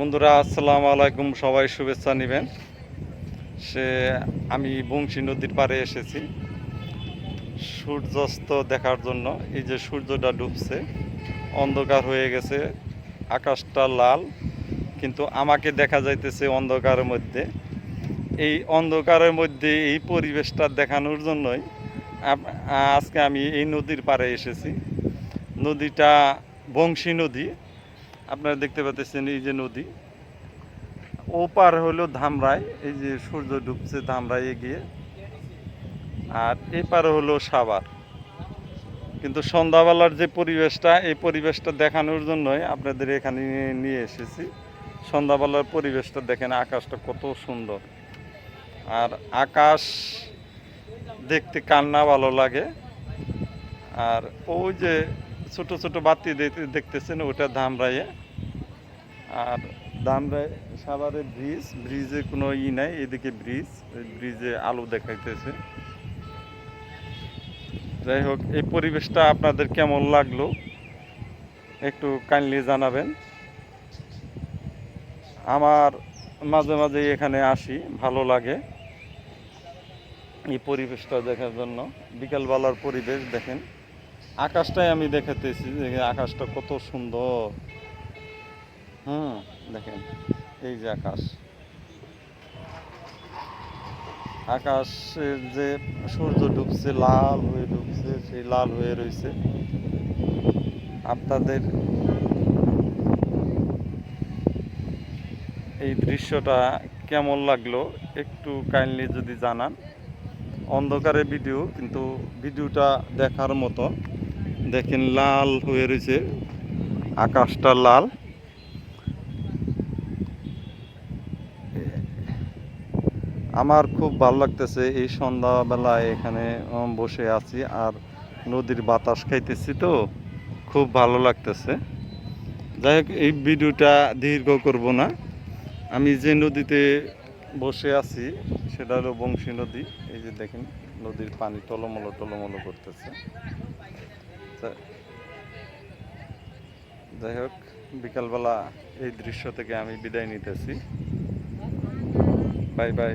বন্ধুরা, আসসালামু আলাইকুম। সবাই শুভেচ্ছা নেবেন। সে, আমি বংশী নদীর পাড়ে এসেছি। সূর্যাস্ত দেখার জন্য। এই যে সূর্যটা ডুবছে, অন্ধকার হয়ে গেছে, আকাশটা লাল, কিন্তু আমাকে দেখা যাইতেছে অন্ধকারের মধ্যে। এই অন্ধকারের মধ্যে এই পরিবেশটা দেখানোর জন্যই আজকে আমি এই নদীর পাড়ে এসেছি। নদীটা বংশী নদী। আপনারা দেখতে পাচ্ছেন এই যে নদী। ও পার হলো ধামরাই, এই যে সূর্য ডুবছে ধামরাইয়ে গিয়ে। আর এই পারে হলো সাভার। কিন্তু সন্ধ্যাবেলার যে পরিবেশটা, এই পরিবেশটা দেখানোর জন্যই আপনাদের এখানে নিয়ে এসেছি। সন্ধ্যাবেলার পরিবেশটা দেখেন, আকাশটা কত সুন্দর। আর আকাশ দেখতে কান্না ভালো লাগে। আর ওই যে ছোট ছোট বাতি দেখতেছেন, ওটা ধামরাইয়ে আর ধামরাই সাভারে ব্রিজ, ব্রিজে কোনো ই নাই, এদিকে ব্রিজ, ওই ব্রিজে আলো দেখাইতেছে। যাই হোক, এই পরিবেশটা আপনাদের কেমন লাগল, একটু কাইন্ডলি জানাবেন। আমার মাঝে মাঝে এখানে আসি, ভালো লাগে এই পরিবেশটা দেখার জন্য। বিকালবেলার পরিবেশ দেখেন। আকাশটাই আমি দেখাতেছি যে আকাশটা কত সুন্দর। হুম, দেখেন, এই যে আকাশ। আকাশের যে সূর্য ডুবছে, লাল হয়ে ডুবছে, সেই লাল হয়ে রয়েছে আপনাদের এই দৃশ্যটা কেমন লাগল একটু কাইন্ডলি যদি জানান। অন্ধকারে ভিডিও, কিন্তু ভিডিওটা দেখার মতো। দেখেন লাল হয়ে রয়েছে। আকাশটা লাল। আমার খুব ভালো লাগতেছে এই সন্ধ্যাবেলায় এখানে বসে আছি আর নদীর বাতাস খাইতেছি তো, খুব ভালো লাগতেছে। যাই হোক, এই ভিডিওটা দীর্ঘ করব না। আমি যে নদীতে বসে আছি, সেটা হলো বংশী নদী। এই যে দেখেন, নদীর পানি টলমলো টলমলো করতেছে। যাই হোক বিকালবেলা এই দৃশ্য থেকে আমি বিদায় নিতেছি। Bye bye.